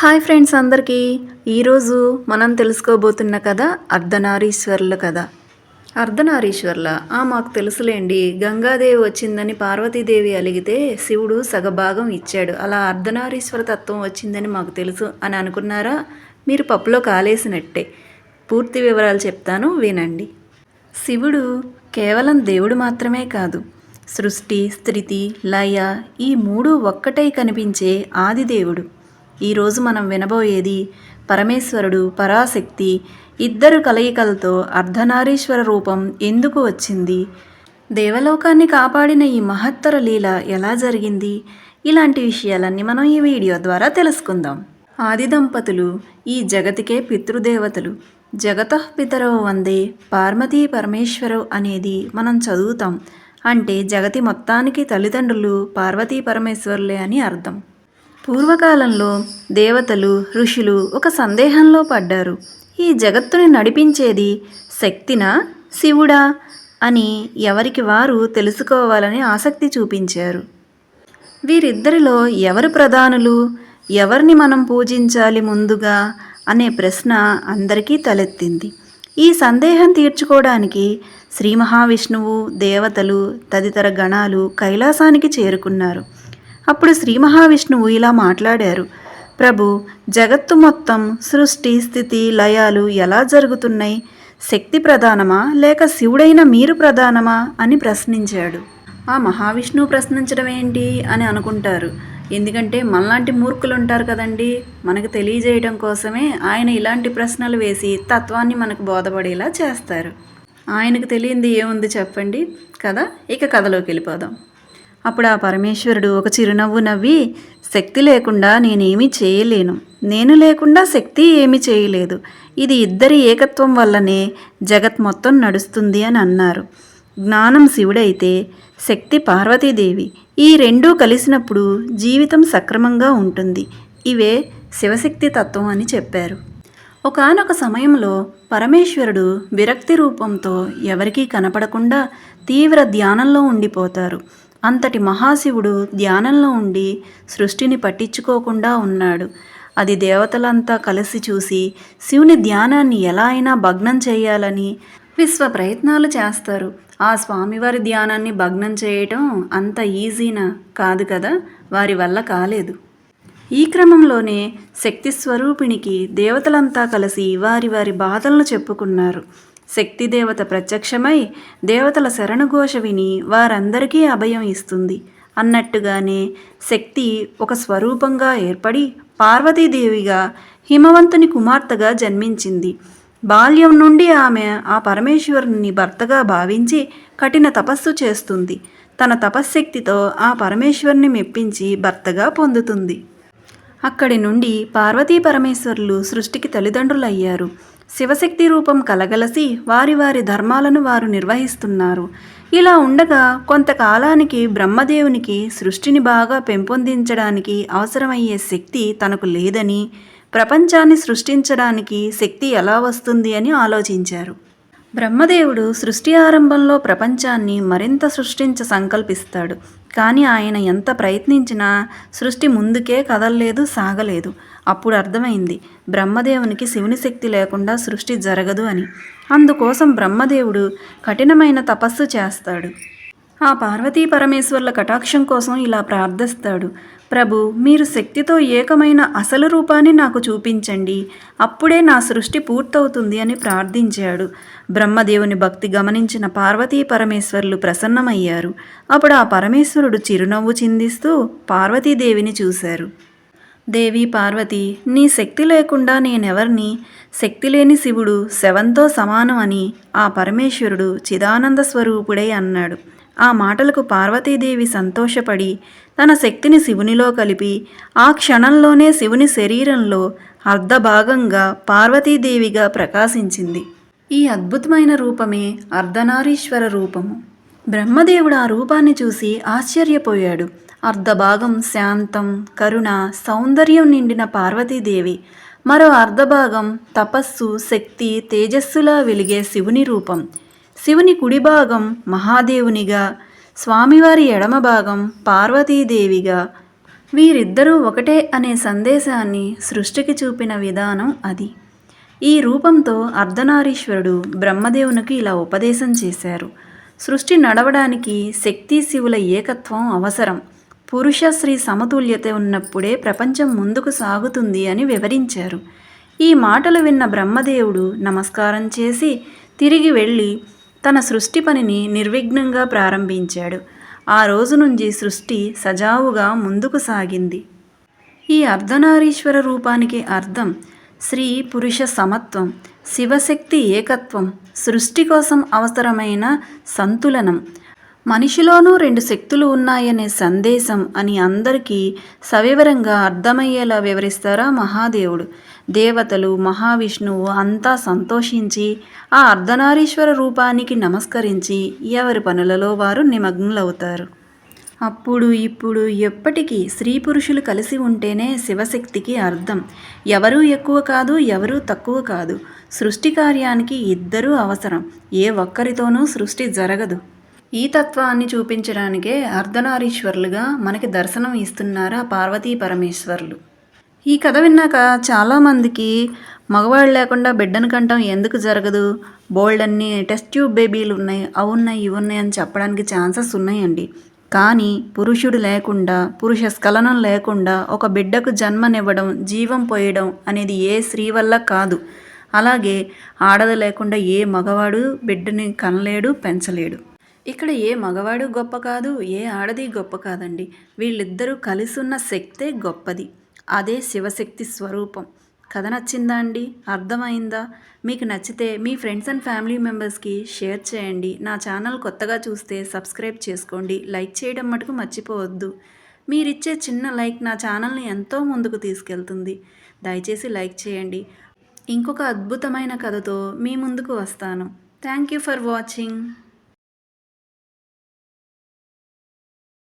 Hi friends అందరికీ. ఈరోజు మనం తెలుసుకోబోతున్న కథ అర్ధనారీశ్వర్ల కథ. అర్ధనారీశ్వర్ల ఆ మాకు తెలుసులేండి. గంగాదేవి వచ్చిందని పార్వతీదేవి అలిగితే శివుడు సగభాగం ఇచ్చాడు. అలా అర్ధనారీశ్వర తత్వం వచ్చిందని మాకు తెలుసు అని అనుకున్నారా? మీరు పప్పులో కాలేసినట్టే. పూర్తి వివరాలు చెప్తాను వినండి. శివుడు కేవలం దేవుడు మాత్రమే కాదు సృష్టి స్థితి లయ ఈ మూడు ఒక్కటై కనిపించే ఆదిదేవుడు. ఈరోజు మనం వినబోయేది పరమేశ్వరుడు పరాశక్తి. ఇద్దరు కలయికలతో అర్ధనారీశ్వర రూపం ఎందుకు వచ్చింది? దేవలోకాన్ని కాపాడిన ఈ మహత్తర లీల ఎలా జరిగింది? ఇలాంటి విషయాలన్నీ మనం ఈ వీడియో ద్వారా తెలుసుకుందాం. ఆది దంపతులు ఈ జగతికే పితృదేవతలు. జగత పితరో వందే పార్వతీ పరమేశ్వరవు అనేది మనం చదువుతాం. అంటే జగతి మొత్తానికి తల్లిదండ్రులు పార్వతీ పరమేశ్వరులే అని అర్థం. పూర్వకాలంలో దేవతలు ఋషులు ఒక సందేహంలో పడ్డారు. ఈ జగత్తుని నడిపించేది శక్తినా శివుడా అని ఎవరికి వారు తెలుసుకోవాలని ఆసక్తి చూపించారు. వీరిద్దరిలో ఎవరు ప్రధానులు ఎవరిని మనం పూజించాలి ముందుగా అనే ప్రశ్న అందరికీ తలెత్తింది. ఈ సందేహం తీర్చుకోవడానికి శ్రీ మహావిష్ణువు దేవతలు తదితర గణాలు కైలాసానికి చేరుకున్నారు. అప్పుడు శ్రీ మహావిష్ణువు ఇలా మాట్లాడారు. ప్రభు జగత్తు మొత్తం సృష్టి స్థితి లయాలు ఎలా జరుగుతున్నాయి? శక్తి ప్రధానమా? లేక శివుడైన మీరు ప్రధానమా? అని ప్రశ్నించాడు. ఆ మహావిష్ణువు ప్రశ్నించడం ఏంటి? అని అనుకుంటారు. ఎందుకంటే మనలాంటి మూర్ఖులు ఉంటారు కదండి. మనకు తెలియజేయడం కోసమే ఆయన ఇలాంటి ప్రశ్నలు వేసి తత్వాన్ని మనకు బోధపడేలా చేస్తారు. ఆయనకు తెలియంది ఏముంది చెప్పండి. కదా ఇక కథలోకి వెళ్ళిపోదాం. అప్పుడు ఆ పరమేశ్వరుడు ఒక చిరునవ్వు నవ్వి శక్తి లేకుండా నేనేమీ చేయలేను. నేను లేకుండా శక్తి ఏమీ చేయలేదు. ఇది ఇద్దరి ఏకత్వం వల్లనే జగత్ మొత్తం నడుస్తుంది అని అన్నారు. జ్ఞానం శివుడైతే శక్తి పార్వతీదేవి ఈ రెండూ కలిసినప్పుడు జీవితం సక్రమంగా ఉంటుంది. ఇవే శివశక్తి తత్వం అని చెప్పారు. ఒకానొక సమయంలో పరమేశ్వరుడు విరక్తి రూపంతో ఎవరికీ కనపడకుండా తీవ్ర ధ్యానంలో ఉండిపోతారు. అంతటి మహాశివుడు ధ్యానంలో ఉండి సృష్టిని పట్టించుకోకుండా ఉన్నాడు. అది దేవతలంతా కలిసి చూసి శివుని ధ్యానాన్ని ఎలా అయినా భగ్నం చేయాలని విశ్వ ప్రయత్నాలు చేస్తారు. ఆ స్వామివారి ధ్యానాన్ని భగ్నం చేయటం అంత ఈజీనా? కాదు కదా? వారి వల్ల కాలేదు. ఈ క్రమంలోనే శక్తి స్వరూపిణికి దేవతలంతా కలిసి వారి వారి బాధలను చెప్పుకున్నారు. శక్తి దేవత ప్రత్యక్షమై దేవతల శరణఘోష విని వారందరికీ అభయం ఇస్తుంది. అన్నట్టుగానే శక్తి ఒక స్వరూపంగా ఏర్పడి పార్వతీదేవిగా హిమవంతుని కుమార్తెగా జన్మించింది. బాల్యం నుండి ఆమె ఆ పరమేశ్వరుని భర్తగా భావించి కఠిన తపస్సు చేస్తుంది. తన తపశ్శక్తితో ఆ పరమేశ్వరుని మెప్పించి భర్తగా పొందుతుంది. అక్కడి నుండి పార్వతీ పరమేశ్వరులు సృష్టికి తల్లిదండ్రులయ్యారు. శివశక్తి రూపం కలగలసి వారి వారి ధర్మాలను వారు నిర్వహిస్తున్నారు. ఇలా ఉండగా కొంతకాలానికి బ్రహ్మదేవునికి సృష్టిని బాగా పెంపొందించడానికి అవసరమయ్యే శక్తి తనకు లేదని ప్రపంచాన్ని సృష్టించడానికి శక్తి ఎలా వస్తుంది అని ఆలోచించారు. బ్రహ్మదేవుడు సృష్టి ఆరంభంలో ప్రపంచాన్ని మరింత సృష్టించ సంకల్పిస్తాడు. కానీ ఆయన ఎంత ప్రయత్నించినా సృష్టి ముందుకే కదలలేదు సాగలేదు. అప్పుడు అర్థమైంది. బ్రహ్మదేవునికి శివుని శక్తి లేకుండా సృష్టి జరగదు అని. అందుకోసం బ్రహ్మదేవుడు కఠినమైన తపస్సు చేస్తాడు. ఆ పార్వతీ పరమేశ్వర్ల కటాక్షం కోసం ఇలా ప్రార్థిస్తాడు. ప్రభు మీరు శక్తితో ఏకమైన అసలు రూపాన్ని నాకు చూపించండి. అప్పుడే నా సృష్టి పూర్తవుతుంది అని ప్రార్థించాడు. బ్రహ్మదేవుని భక్తి గమనించిన పార్వతీ పరమేశ్వర్లు ప్రసన్నమయ్యారు. అప్పుడు ఆ పరమేశ్వరుడు చిరునవ్వు చిందిస్తూ పార్వతీదేవిని చూశారు. దేవి పార్వతి నీ శక్తి లేకుండా నేనెవర్ని? శక్తి లేని శివుడు శవంతో సమానం అని ఆ పరమేశ్వరుడు చిదానంద స్వరూపుడై అన్నాడు. ఆ మాటలకు పార్వతీదేవి సంతోషపడి తన శక్తిని శివునిలో కలిపి ఆ క్షణంలోనే శివుని శరీరంలో అర్ధభాగంగా పార్వతీదేవిగా ప్రకాశించింది. ఈ అద్భుతమైన రూపమే అర్ధనారీశ్వర రూపము. బ్రహ్మదేవుడు ఆ రూపాన్ని చూసి ఆశ్చర్యపోయాడు. అర్ధభాగం శాంతం కరుణ సౌందర్యం నిండిన పార్వతీదేవి. మరో అర్ధభాగం తపస్సు శక్తి తేజస్సులా వెలిగే శివుని రూపం. శివుని కుడి భాగం మహాదేవునిగా స్వామివారి ఎడమ భాగం పార్వతీదేవిగా. వీరిద్దరూ ఒకటే అనే సందేశాన్ని సృష్టికి చూపిన విధానం అది. ఈ రూపంతో అర్ధనారీశ్వరుడు బ్రహ్మదేవునికి ఇలా ఉపదేశం చేశారు. సృష్టి నడవడానికి శక్తి శివుల ఏకత్వం అవసరం. పురుష స్త్రీ సమతుల్యత ఉన్నప్పుడే ప్రపంచం ముందుకు సాగుతుంది అని వివరించారు. ఈ మాటలు విన్న బ్రహ్మదేవుడు నమస్కారం చేసి తిరిగి వెళ్ళి తన సృష్టి పనిని నిర్విఘ్నంగా ప్రారంభించాడు. ఆ రోజు నుంచి సృష్టి సజావుగా ముందుకు సాగింది. ఈ అర్ధనారీశ్వర రూపానికి అర్థం స్త్రీ పురుష సమత్వం శివశక్తి ఏకత్వం సృష్టి కోసం అవసరమైన సంతులనం మనిషిలోనూ రెండు శక్తులు ఉన్నాయనే సందేశం అని అందరికీ సవివరంగా అర్థమయ్యేలా వివరిస్తారా మహాదేవుడు. దేవతలు మహావిష్ణువు అంతా సంతోషించి ఆ అర్ధనారీశ్వర రూపానికి నమస్కరించి ఎవరి పనులలో వారు నిమగ్నులవుతారు. అప్పుడు ఇప్పుడు ఎప్పటికీ స్త్రీ పురుషులు కలిసి ఉంటేనే శివశక్తికి అర్థం. ఎవరూ ఎక్కువ కాదు ఎవరూ తక్కువ కాదు. సృష్టి కార్యానికి ఇద్దరూ అవసరం. ఏ ఒక్కరితోనూ సృష్టి జరగదు. ఈ తత్వాన్ని చూపించడానికే అర్ధనారీశ్వరులుగా మనకి దర్శనం ఇస్తున్నారా పార్వతీ పరమేశ్వర్లు. ఈ కథ విన్నాక చాలామందికి మగవాళ్ళు లేకుండా బిడ్డను కంటం ఎందుకు జరగదు? బోల్డ్ అన్ని టెస్ట్ ట్యూబ్ బేబీలు ఉన్నాయి అవి ఉన్నాయి ఇవి ఉన్నాయి అని చెప్పడానికి ఛాన్సెస్ ఉన్నాయండి. కానీ పురుషుడు లేకుండా పురుష స్ఖలనం లేకుండా ఒక బిడ్డకు జన్మనివ్వడం జీవం పోయడం అనేది ఏ స్త్రీ వల్ల కాదు. అలాగే ఆడది లేకుండా ఏ మగవాడు బిడ్డని కనలేడు పెంచలేడు. ఇక్కడ ఏ మగవాడు గొప్ప కాదు ఏ ఆడది గొప్ప కాదండి. వీళ్ళిద్దరూ కలిసున్న శక్తే గొప్పది. అదే శివశక్తి స్వరూపం. కథ నచ్చిందా అండి? అర్థమైందా? మీకు నచ్చితే మీ ఫ్రెండ్స్ అండ్ ఫ్యామిలీ మెంబర్స్కి షేర్ చేయండి. నా ఛానల్ కొత్తగా చూస్తే సబ్స్క్రైబ్ చేసుకోండి. లైక్ చేయడం మటుకు మర్చిపోవద్దు. మీరిచ్చే చిన్న లైక్ నా ఛానల్ని ఎంతో ముందుకు తీసుకెళ్తుంది. దయచేసి లైక్ చేయండి. ఇంకొక అద్భుతమైన కథతో మీ ముందుకు వస్తాను. Thank you for watching.